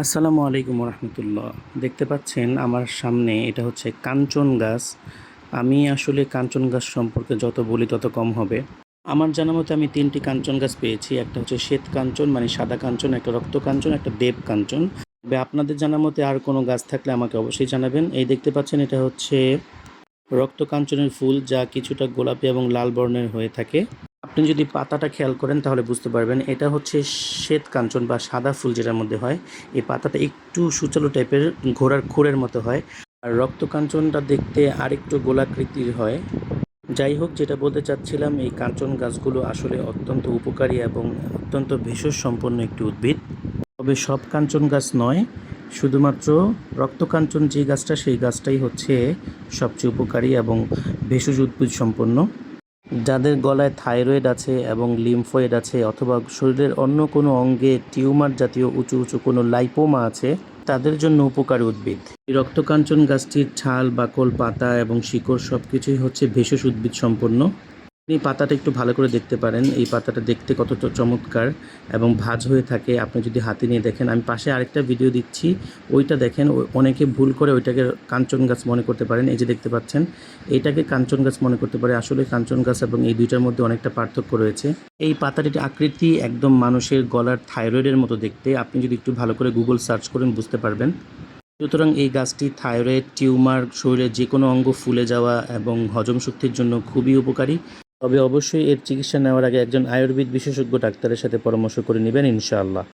আসসালামু আলাইকুম রহমতুল্লাহ দেখতে পাচ্ছেন আমার সামনে এটা হচ্ছে কাঞ্চন গাছ। আমি আসলে কাঞ্চন গাছ সম্পর্কে যত বলি তত কম হবে। আমার জানা মতে আমি তিনটি কাঞ্চন গাছ পেয়েছি। একটা হচ্ছে শ্বেত কাঞ্চন মানে সাদা কাঞ্চন, একটা রক্ত কাঞ্চন, একটা দেব কাঞ্চন। তবে আপনাদের জানা মতে আর কোনো গাছ থাকলে আমাকে অবশ্যই জানাবেন। এই দেখতে পাচ্ছেন এটা হচ্ছে রক্ত কাঞ্চনের ফুল যা কিছুটা গোলাপি এবং লাল বর্ণের হয়ে থাকে। আপনি যদি পাতাটা খেয়াল করেন তাহলে বুঝতে পারবেন, এটা হচ্ছে শ্বেত কাঞ্চন বা সাদা ফুল যেটার মধ্যে হয়। এই পাতাটা একটু সুচালো টাইপের ঘোড়ার খুরের মতো হয়। আর রক্ত কাঞ্চনটা দেখতে আরেকটু গোলাকৃতির হয়। যাই হোক, যেটা বলতে চাচ্ছিলাম, এই কাঞ্চন গাছগুলো আসলে অত্যন্ত উপকারী এবং অত্যন্ত ভেষজ সম্পন্ন একটি উদ্ভিদ। তবে সব কাঞ্চন গাছ নয়, শুধুমাত্র রক্তকাঞ্চন যে গাছটা, সেই গাছটাই হচ্ছে সবচেয়ে উপকারী এবং ভেষজ উদ্ভিদ সম্পন্ন। যাদের গলায় থাইরয়েড আছে এবং লিম্ফয়েড আছে অথবা শরীরের অন্য কোনো অঙ্গে টিউমার জাতীয় উঁচু উঁচু কোনো লাইপোমা আছে, তাদের জন্য উপকারী উদ্ভিদ। রক্তকাঞ্চন গাছটির ছাল, বাকল, পাতা এবং শিকড় সব কিছুই হচ্ছে ভেষজ উদ্ভিদ সম্পন্ন। আপনি পাতাটা একটু ভালো করে দেখতে পারেন। এই পাতাটা দেখতে কতটা চমৎকার এবং ভাজ হয়ে থাকে। আপনি যদি হাতে নিয়ে দেখেন, আমি পাশে আরেকটা ভিডিও দিচ্ছি। ওইটা দেখেন অনেকে ভুল করে ওইটাকে কাঞ্চন গাছ মনে করতে পারেন। এই যে দেখতে পাচ্ছেন এইটাকে কাঞ্চন গাছ মনে করতে পারে। আসলে কাঞ্চন গাছ এবং এই দুইটার মধ্যে অনেকটা পার্থক্য রয়েছে। এই পাতাটির আকৃতি একদম মানুষের গলার থাইরয়েডের মতো দেখতে। আপনি যদি একটু ভালো করে গুগল সার্চ করেন, বুঝতে পারবেন। সুতরাং এই গাছটি থাইরয়েড টিউমার শরীরের যে কোনো অঙ্গ ফুলে যাওয়া এবং হজম শক্তির জন্য খুবই উপকারী। তবে অবশ্যই এর চিকিৎসা নেওয়ার আগে একজন আয়ুর্বেদ বিশেষজ্ঞ ডাক্তারের সাথে পরামর্শ করে নেবেন ইনশাআল্লাহ।